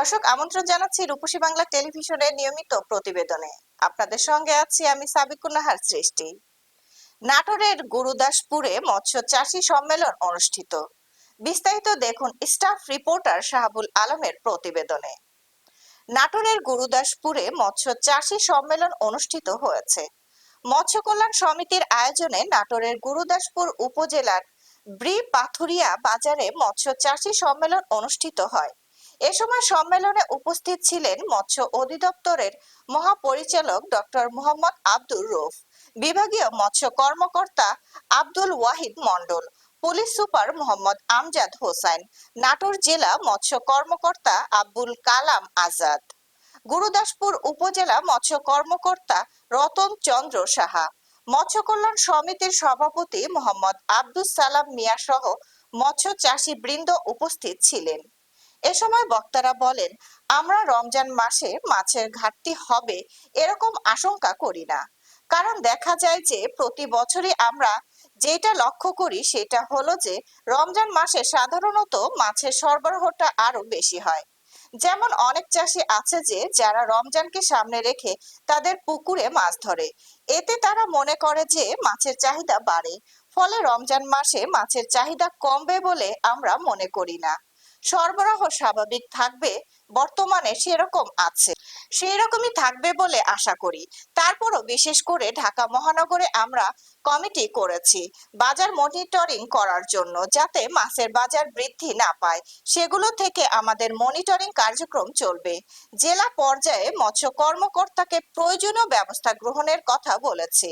দর্শক, আমন্ত্রণ জানাচ্ছি রূপসী বাংলা টেলিভিশনের নিয়মিত প্রতিবেদনে। আপনাদের সঙ্গে আছি আমি সাবিকুন্নাহার সৃষ্টি। নাটোরের গুরুদাসপুরে মৎস্য চাষী সম্মেলন অনুষ্ঠিত। বিস্তারিত দেখুন স্টাফ রিপোর্টার শাহাবুল আলমের প্রতিবেদনে। নাটোরের গুরুদাসপুরে মৎস্য চাষী সম্মেলন অনুষ্ঠিত হয়েছে। মৎস্য কল্যাণ সমিতির আয়োজনে নাটোরের গুরুদাসপুর উপজেলার ব্রি পাথুরিয়া বাজারে মৎস্য চাষী সম্মেলন অনুষ্ঠিত হয়। এ সময় সম্মেলনে উপস্থিত ছিলেন মৎস্য অধিদপ্তরের মহাপরিচালক ডক্টর মোহাম্মদ আব্দুর রৌফ বিভাগীয় মৎস্য কর্মকর্তা আব্দুল ওয়াহিদ মন্ডল পুলিশ সুপার মোহাম্মদ আমজাদ হোসাইন নাটোর জেলা মৎস্য কর্মকর্তা আব্দুল কালাম আজাদ, গুরুদাসপুর উপজেলা মৎস্য কর্মকর্তা রতন চন্দ্র সাহা, মৎস্য কল্যাণ সমিতির সভাপতি মোহাম্মদ আব্দুস সালাম মিয়া সহ মৎস্য চাষী বৃন্দ উপস্থিত ছিলেন। এ সময় বক্তারা বলেন, আমরা রমজান মাসে মাছের ঘাটতি হবে এরকম আশঙ্কা করি না। কারণ দেখা যায় যে প্রতি বছরই আমরা যেটা লক্ষ্য করি সেটা হলো যে রমজান মাসে সাধারণত মাছের সরবরাহটা আরও বেশি হয়। যেমন অনেক চাষি আছে যে যারা রমজানকে সামনে রেখে তাদের পুকুরে মাছ ধরে। এতে তারা মনে করে যে মাছের চাহিদা বাড়ে। ফলে রমজান মাসে মাছের চাহিদা কমবে বলে আমরা মনে করি না। সরবরাহ স্বাভাবিক থাকবে, বর্তমানে সেরকম আছে। সেই রকমই থাকবে বলে আশা করি। তারপরও বিশেষ করে ঢাকা মহানগরে আমরা কমিটি করেছি বাজার মনিটরিং করার জন্য যাতে মাছের বাজার বৃদ্ধি না পায়। সেগুলো থেকে আমাদের মনিটরিং কার্যক্রম চলবে। জেলা পর্যায়ে মৎস্য কর্মকর্তাকে প্রয়োজনীয় ব্যবস্থা গ্রহণের কথা বলেছি।